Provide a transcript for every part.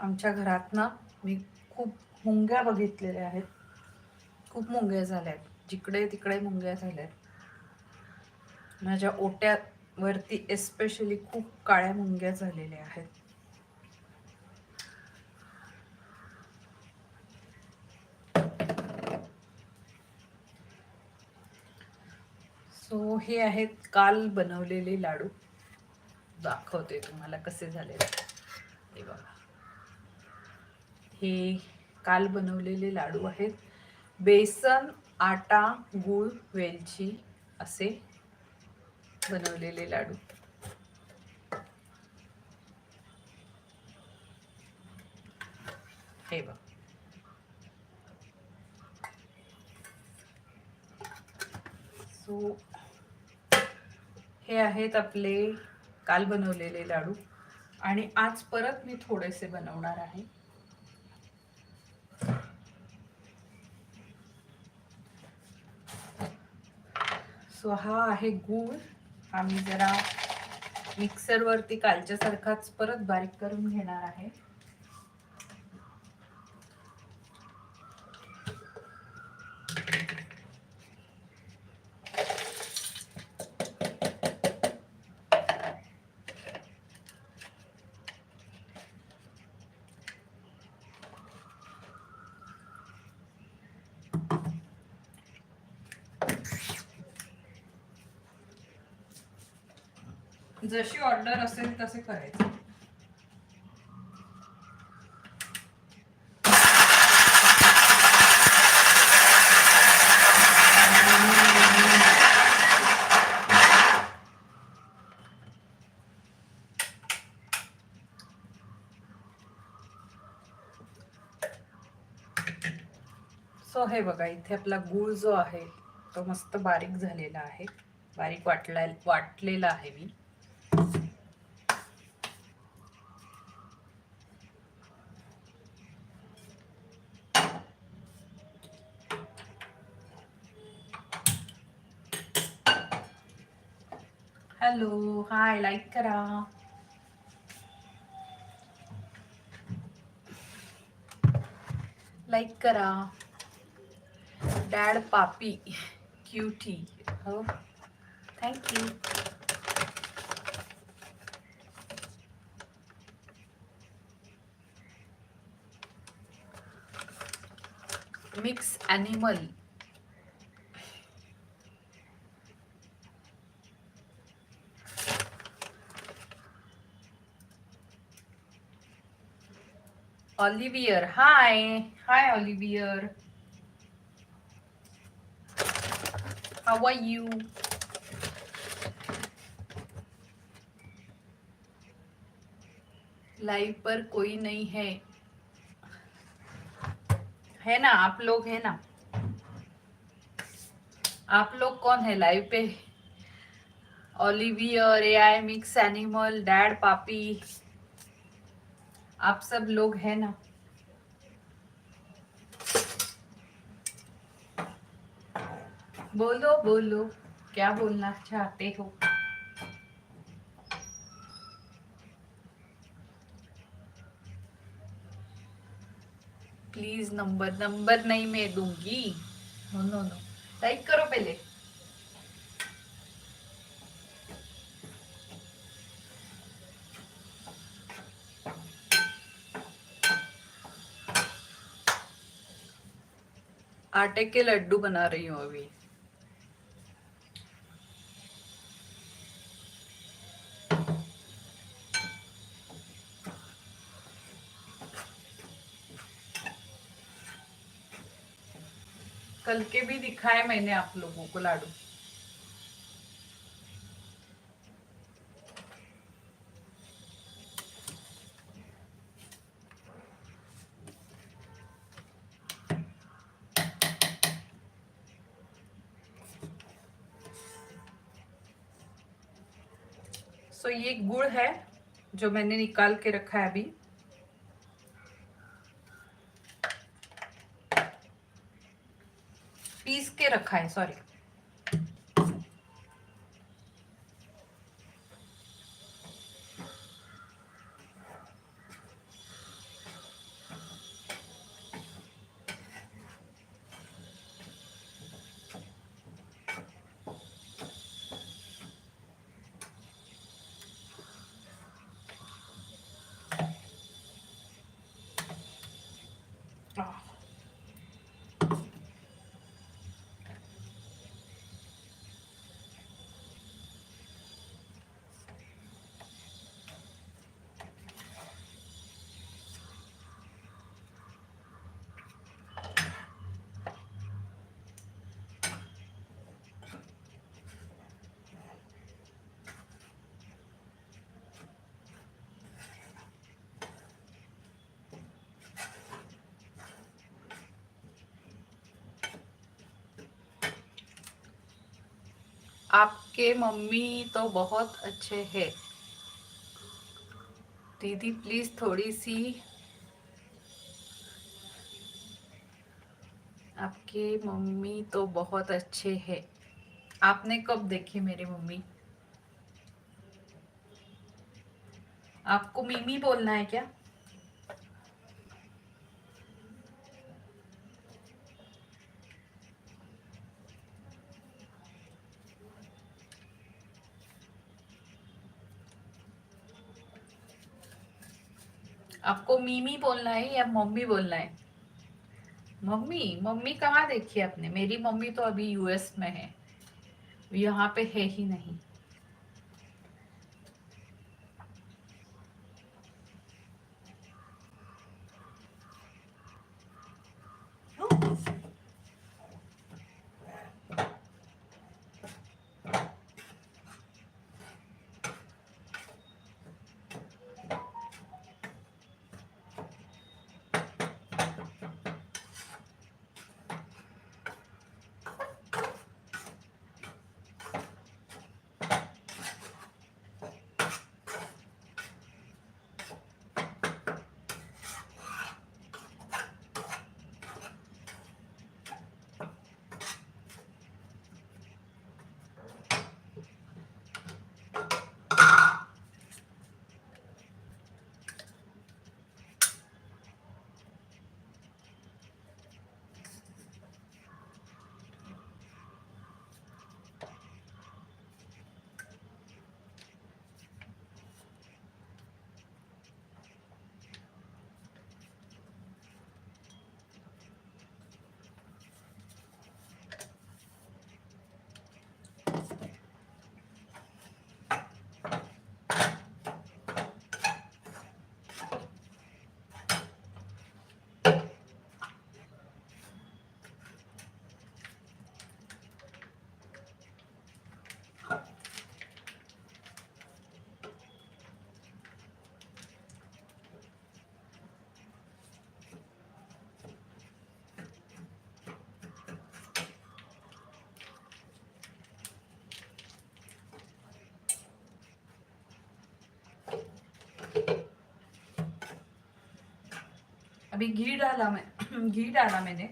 आमच्या घरात ना मी खूप मुंग्या बघितलेल्या आहेत. खूप मुंग्या झाल्या आहेत. जिकडे तिकडे मुंग्या झाल्या आहेत. माझ्या ओट्यावरती एस्पेशली खूप काळ्या मुंग्या झालेल्या आहेत. सो हे आहेत काल बनवलेले लाडू. दाखवते तुम्हाला कसे झाले हे बघा. हे काल बनवलेले लाडू आहेत. बेसन आटा गूळ वेलची असे बनवलेले लाडू. हे बघ. सो हे आहेत आपले काल बनवलेले लाडू. आणि आज परत मी थोडेसे बनवणार आहे. सो हा आहे गूळ. आम्ही जरा मिक्सरवरती कालच्यासारखाच परत बारीक करून घेणार आहे. जशी ऑर्डर असेल तसे करायचं. सो हे बघा इथे आपला गूळ जो आहे तो मस्त बारीक झालेला आहे. बारीक वाटला वाटलेला आहे मी. हॅलो हाय लाईक करा. लाईक करा. डॅड पापी क्यूटी हो thank you mix animal Olivier hi hi Olivier how are you live पर कोई नहीं है। है ना? आप लोग है ना? आप लोग कौन है live pay? Olivier a mix animal dad puppy आप सब लोग हैं ना? बोलो बोलो, क्या बोलना चाहते हो? प्लीज़ नंबर नंबर नहीं मैं दूँगी। नो नो नो लाइक करो पहले। आटे के लड्डू बना रही हूँ अभी। कल के भी दिखाए मैंने आप लोगों को लाडू। सो ये गुड़ है, जो मैंने निकाल के रखा है अभी। पीस के रखा है सॉरी आपके मम्मी तो बहुत अच्छे हैं। दीदी प्लीज़ थोड़ी सी आपके मम्मी तो बहुत अच्छे हैं। आपने कब देखी मेरी मम्मी? आपको मिमी बोलना है क्या? आपको मीमी बोलना है या मम्मी बोलना है? मम्मी मम्मी कहाँ देखी आपने? मेरी मम्मी तो अभी यूएस में है। यहाँ पे है ही नहीं। अभी घी डाला मैं घी डाला मैंने।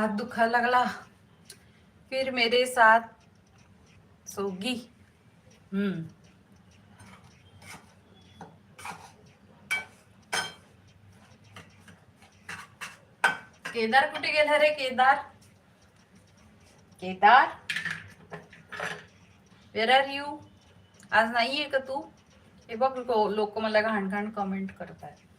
हाथ दुखा लगला. फिर मेरे साथ सोगी. हम्म. केदार कुठे गेला रे Kedar? Kedar? Where are you आज नाहीये का तू? हे बघ लोक मला घाण घाण कमेंट करतात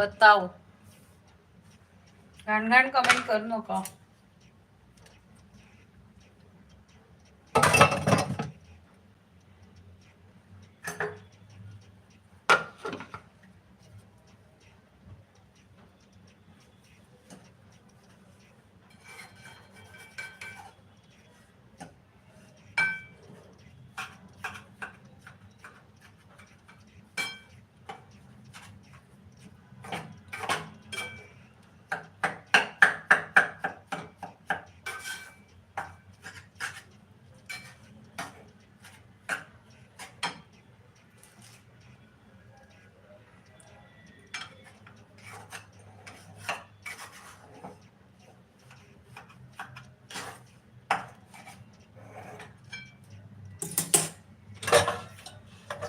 बताओ घाण घाण कमेंट करू नका.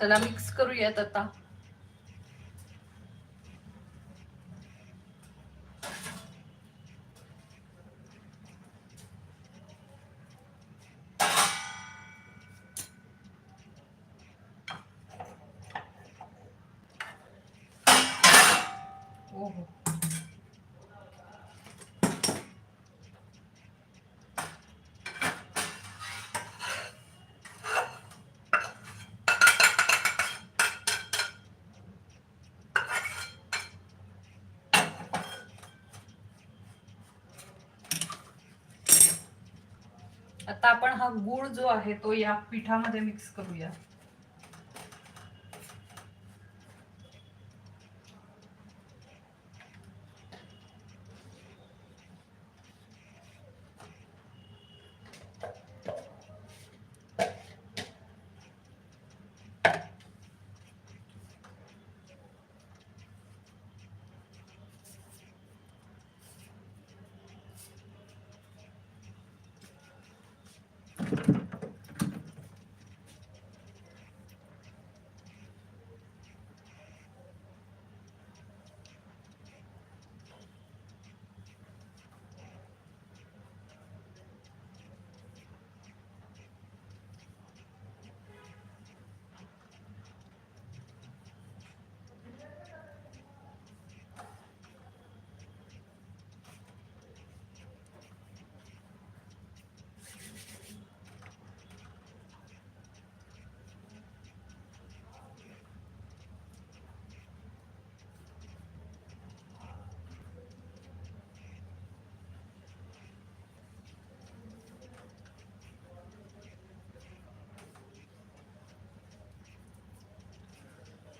चला मिक्स करूयात आता. ओहो. आता आपण हा गुळ जो आहे तो या पिठामध्ये मिक्स करूया.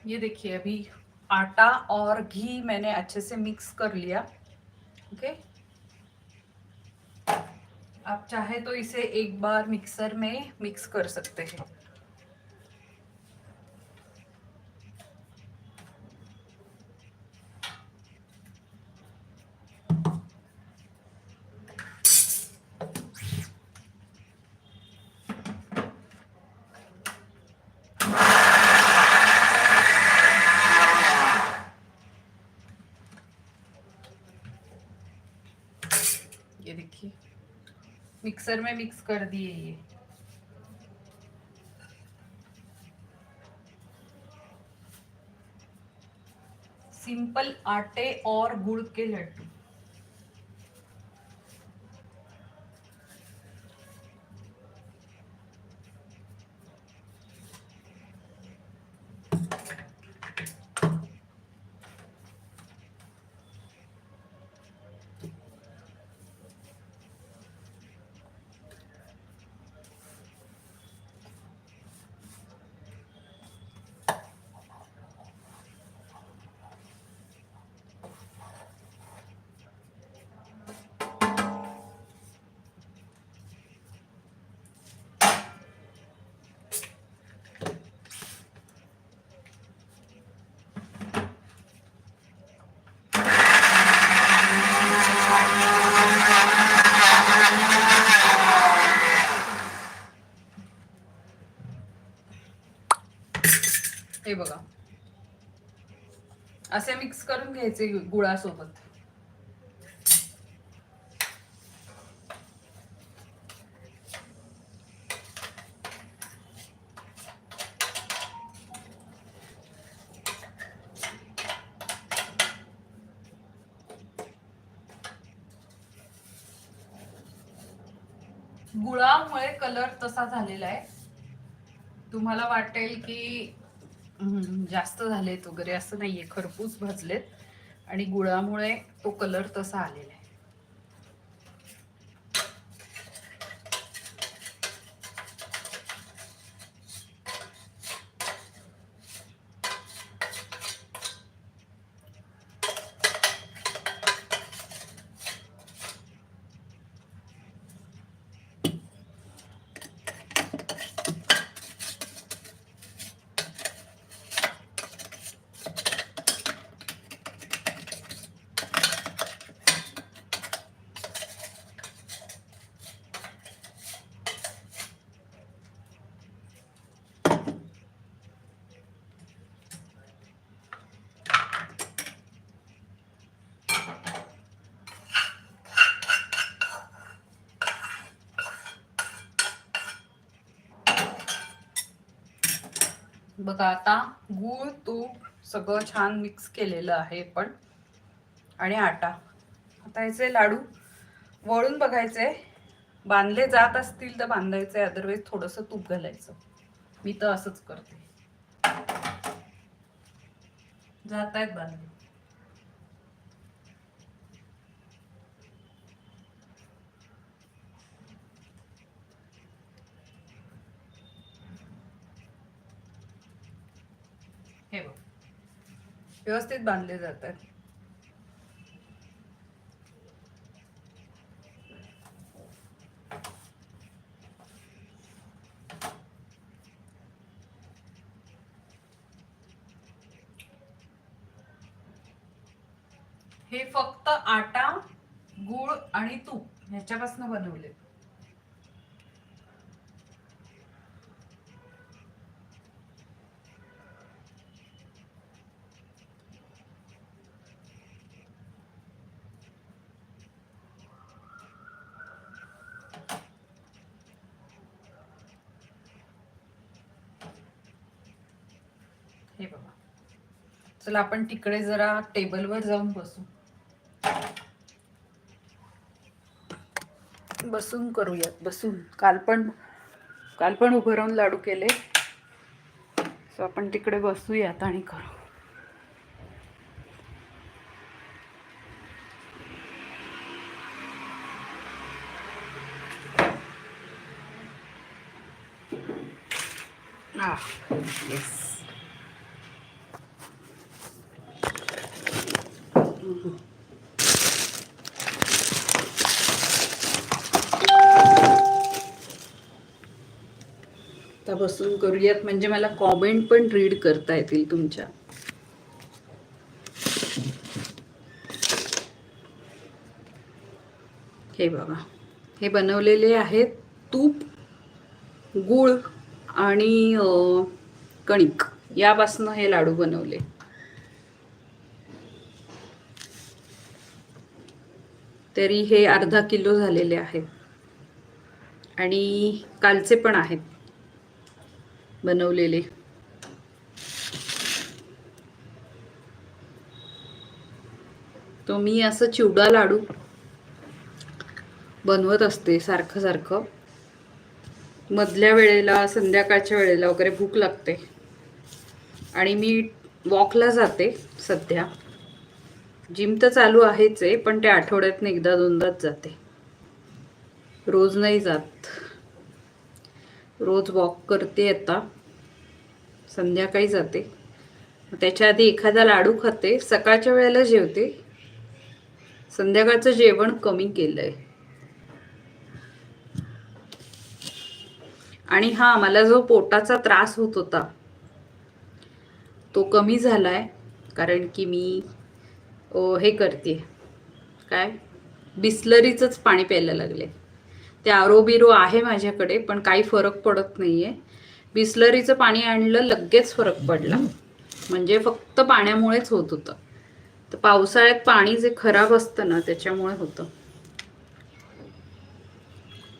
ये देखिए, अभी आटा और घी मैंने अच्छे से मिक्स कर लिया ओके आप चाहे तो इसे एक बार मिक्सर में मिक्स कर सकते हैं ये देखिए मिक्सर में मिक्स कर दिए ये। सिंपल आटे और गुड़ के लड्डू। करून घ्यायचे गुळासोबत. गुळामुळे कलर तसा झालेला आहे. तुम्हाला वाटेल की जास्त झालेत वगैरे असं नाहीये खरपूस भाजलेत. आणि गुळामुळे तो कलर तसा आलेला आहे. बघा आता गूळ तूप सगळं छान मिक्स केलेलं आहे पण. आणि आटा. आता याचे लाडू वळून बघायचे. बांधले जात असतील तर बांधायचे अदरवाईज थोडंसं तूप घालायचं. मी तर असंच करते. जात आहेत बांधले हे बघ व्यवस्थित बांधले जातात. हे फक्त आटा गूळ आणि तूप ह्याच्यापासून बनवले हे बघा चला आपण तिकडे जरा टेबलवर जाऊन बसू. बसून करूयात बसून. काल पण काल पण उभं राहून लाडू केले. सो आपण तिकडे बसूयात आणि करू Ah, yes. आता बसून करूयात. म्हणजे मला कॉमेंट पण रीड करता येतील तुमच्या. हे बाबा हे बनवलेले आहेत तूप गूळ आणि कणिक. यापासनं हे लाडू बनवले. तरी हे अर्धा किलो झालेले आहेत. आणि कालचे पण आहेत. बनवलेले. तो मी असं चिवडा लाडू बनवत असते सारखं सारखं. मधल्या वेळेला संध्याकाळच्या वेळेला वगैरे भूक लागते. आणि मी वॉकला जाते सध्या. जिम तर चालू आहेच आहे पण ते आठवड्यातनं एकदा दोनदाच जाते. रोज नाही जात. रोज वॉक करते आता. संध्याकाळी जाते. त्याच्या आधी एखादा लाडू खाते. सकाळच्या वेळेला जेवते. संध्याकाळचं जेवण कमी केलंय. आणि हा मला जो पोटाचा त्रास होत होता तो कमी झालाय. कारण की मी ओ, हे करते. काय? बिस्लरीचंच पाणी प्यायला लागले. ते आरो बिरो आहे माझ्याकडे पण काही फरक पडत नाहीये. बिस्लरीचं पाणी आणलं लगेच फरक पडला. म्हणजे फक्त पाण्यामुळेच होत होतं. तर पावसाळ्यात पाणी जे खराब असतं ना त्याच्यामुळे होतं.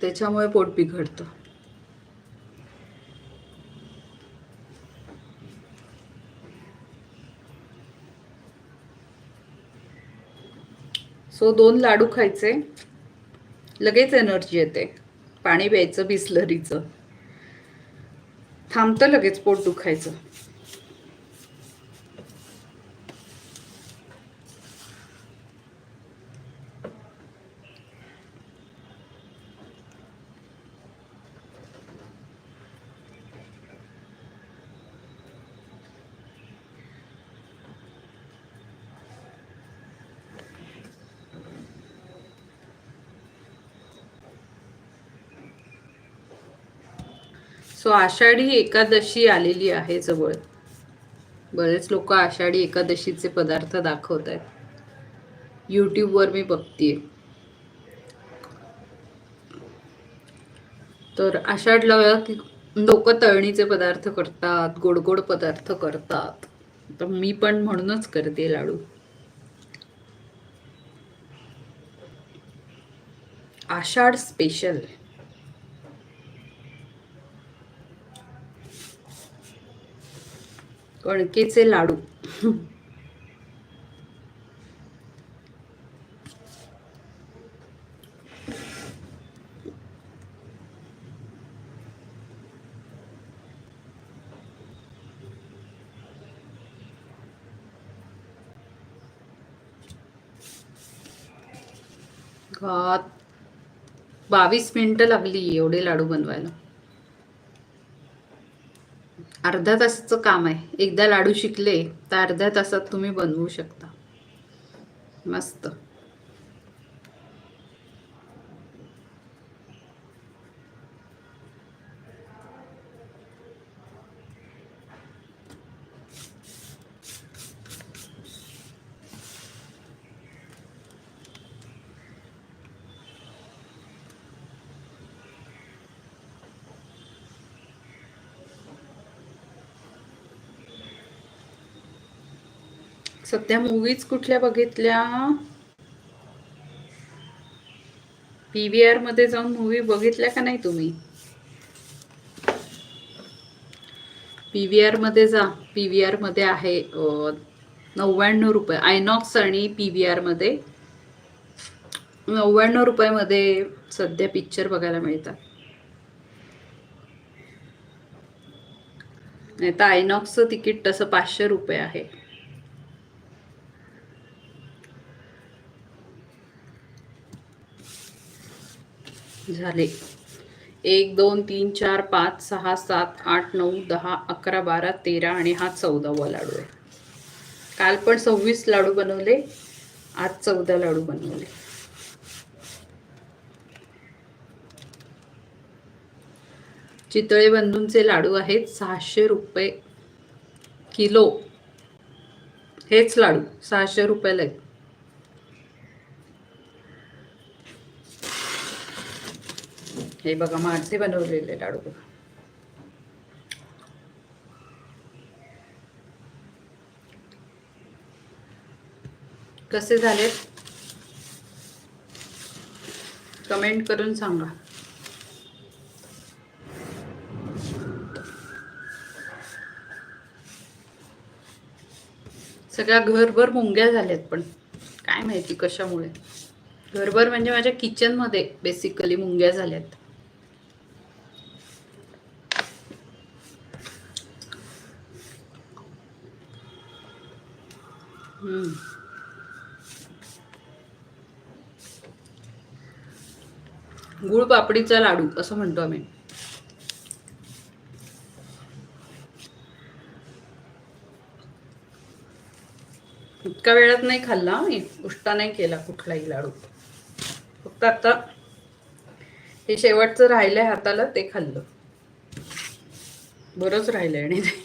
त्याच्यामुळे पोट बिघडतं. सो दोन लाडू खायचे. लगेच एनर्जी येते. पाणी प्यायचं बिसलरीचं. थांबतं लगेच पोट दुखायचं. आषाढी एकादशी आलेली आहे जवळ. बरेच लोक आषाढी एकादशीचे पदार्थ दाखवत आहेत. यूट्यूबवर मी बघतीये. तर आषाढला की लोक तळणीचे पदार्थ करतात गोड गोड पदार्थ करतात. तर मी पण म्हणूनच करते लाडू. आषाढ स्पेशल कणकेचे लाडू. बावीस मिनिटं लागली एवढे लाडू बनवायला. अर्ध्या तासाचं काम आहे. एकदा लाडू शिकले तर अर्ध्या तासात तुम्ही बनवू शकता. मस्त. सध्या मूवीज कुठल्या बघितल्या? पी व्ही आरमध्ये जाऊन मूवी बघितल्या का नाही तुम्ही? पी व्ही आरमध्ये जा. पी व्ही आरमध्ये आहे नव्याण्णव रुपये. आयनॉक्स आणि पी व्ही आरमध्ये. नव्याण्णव रुपयामध्ये सध्या पिक्चर बघायला मिळतात. नाही तर आयनॉक्सचं तिकीट तसं पाचशे रुपये आहे. झाले. एक दोन तीन चार पाच सहा सात आठ नऊ दहा अकरा बारा तेरा आणि हा चौदावा लाडू आहे. काल पण सव्वीस लाडू बनवले आज चौदा लाडू बनवले. चितळे बंधूंचे लाडू आहेत सहाशे रुपये किलो. हेच लाडू सहाशे रुपयाला आहेत. हे बघा माझे बनवलेले लाडू बघा. कसे झालेत? कमेंट करून सांगा. सगळ्या घरभर मुंग्या झाल्यात पण. काय माहिती कशामुळे. घरभर म्हणजे माझ्या किचनमध्ये बेसिकली मुंग्या झाल्यात हम्म. गुळ पापडीचा लाडू असं म्हणतो आम्ही. इतका वेळात नाही खाल्ला मी उष्टा नाही केला कुठलाही लाडू. फक्त आता हे शेवटचं राहिलंय हाताला ते खाल्लं. बरंच राहिलंय आणि ते.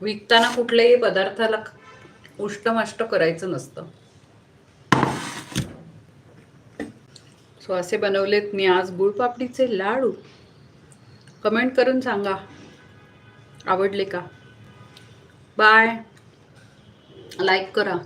विकताना कुठल्याही पदार्थाला उष्टमाष्ट करायचं नसतं. सो असे बनवलेत मी आज गुळपापडीचे लाडू. कमेंट करून सांगा. आवडले का? बाय. लाईक करा.